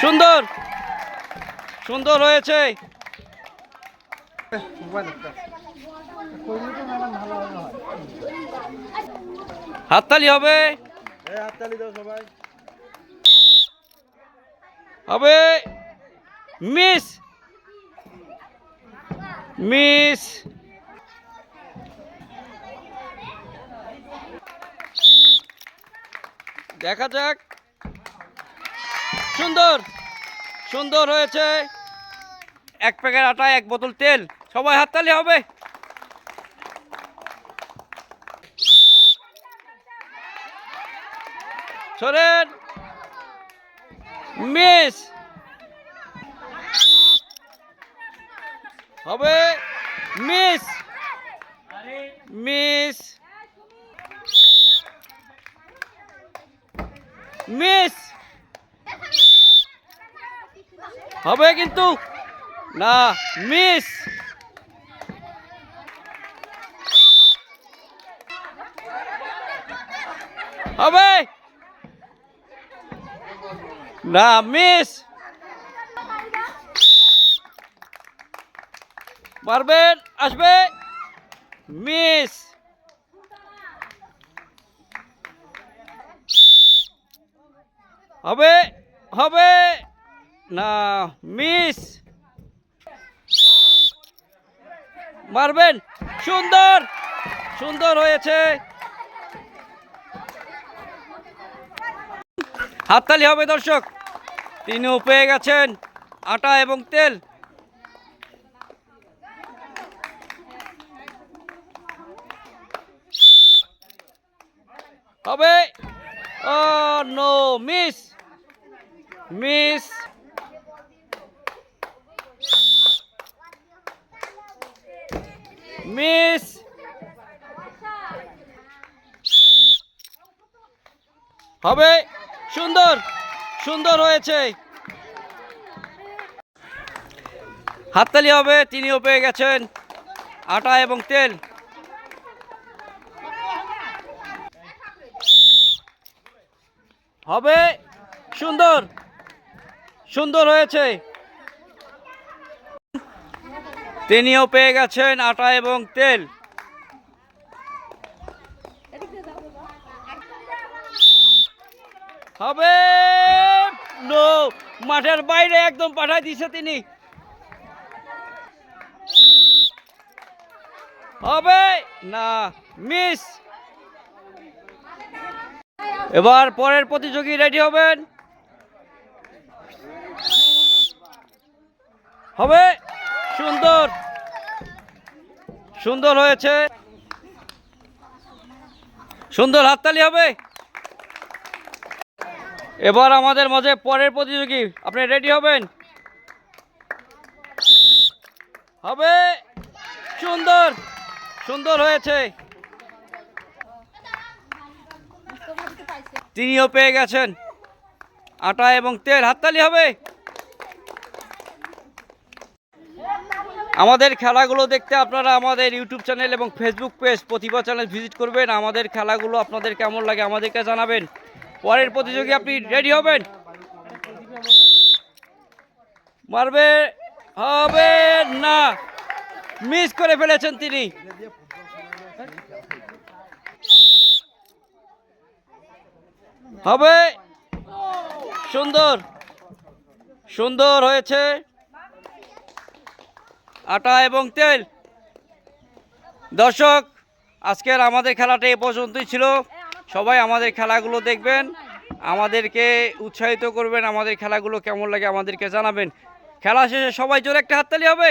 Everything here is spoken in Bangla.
সুন্দর। সুন্দর হয়েছে। হাততালি হবে। হবে। মিস। মিস। দেখা যাক। সুন্দর। সুন্দর হয়েছে। এক প্যাকেট আটা, এক বোতল তেল। সবাই হাততালি হবে। সরেন। মিস। হবে। মিস। মিস। মিস। হবে কিন্তু। না মিস। হবে। না মিস। পারবেন আসবে। মিস। হবে হবে। না, মিস। মারবেন। সুন্দর। সুন্দর হয়েছে। হাততালি হবে দর্শক। তিনিও পেয়ে গেছেন আটা এবং তেল। হবে। ও, নো, মিস। মিস। মিস হবে। সুন্দর সুন্দর হয়েছে। হাততালি হবে, তিনিও পেয়ে গেছেন আটা এবং তেল। হবে, সুন্দর সুন্দর হয়েছে। তিনিও পেয়ে গেছেন আটা এবং তেল। হবে? মাঠের বাইরে একদম পাঠাই দিছে তিনি। হবে? না মিস এবার পরের প্রতিযোগী রেডি হবেন। হবে সুন্দর সুন্দর হয়েছে। সুন্দর হাততালি হবে। এবার আমাদের মাঝে পরের প্রতিযোগী, আপনি রেডি হবেন? হবে। সুন্দর। সুন্দর হয়েছে। তিনিও পেয়ে গেছেন। আটা এবং তেল, হাততালি হবে। আমাদের খেলাগুলো দেখতে আপনারা আমাদের ইউটিউব চ্যানেল এবং Facebook page Pratibha channel visit করবেন। আমাদের খেলাগুলো আপনাদের কেমন লাগে আমাদেরকে জানাবেন। পরের প্রতিযোগী আপনি রেডি হবেন? মারবে, হবে না। মিস করে ফেলেছেন তিনি। হবে। সুন্দর। সুন্দর হয়েছে। আটা এবং তেল। দর্শক, আজকের আমাদের খেলাটা এ পর্যন্তই ছিল। সবাই আমাদের খেলাগুলো দেখবেন, আমাদেরকে উৎসাহিত করবেন, আমাদের খেলাগুলো কেমন লাগে আমাদেরকে জানাবেন। খেলা শেষে সবাই জোরে একটা হাততালি হবে।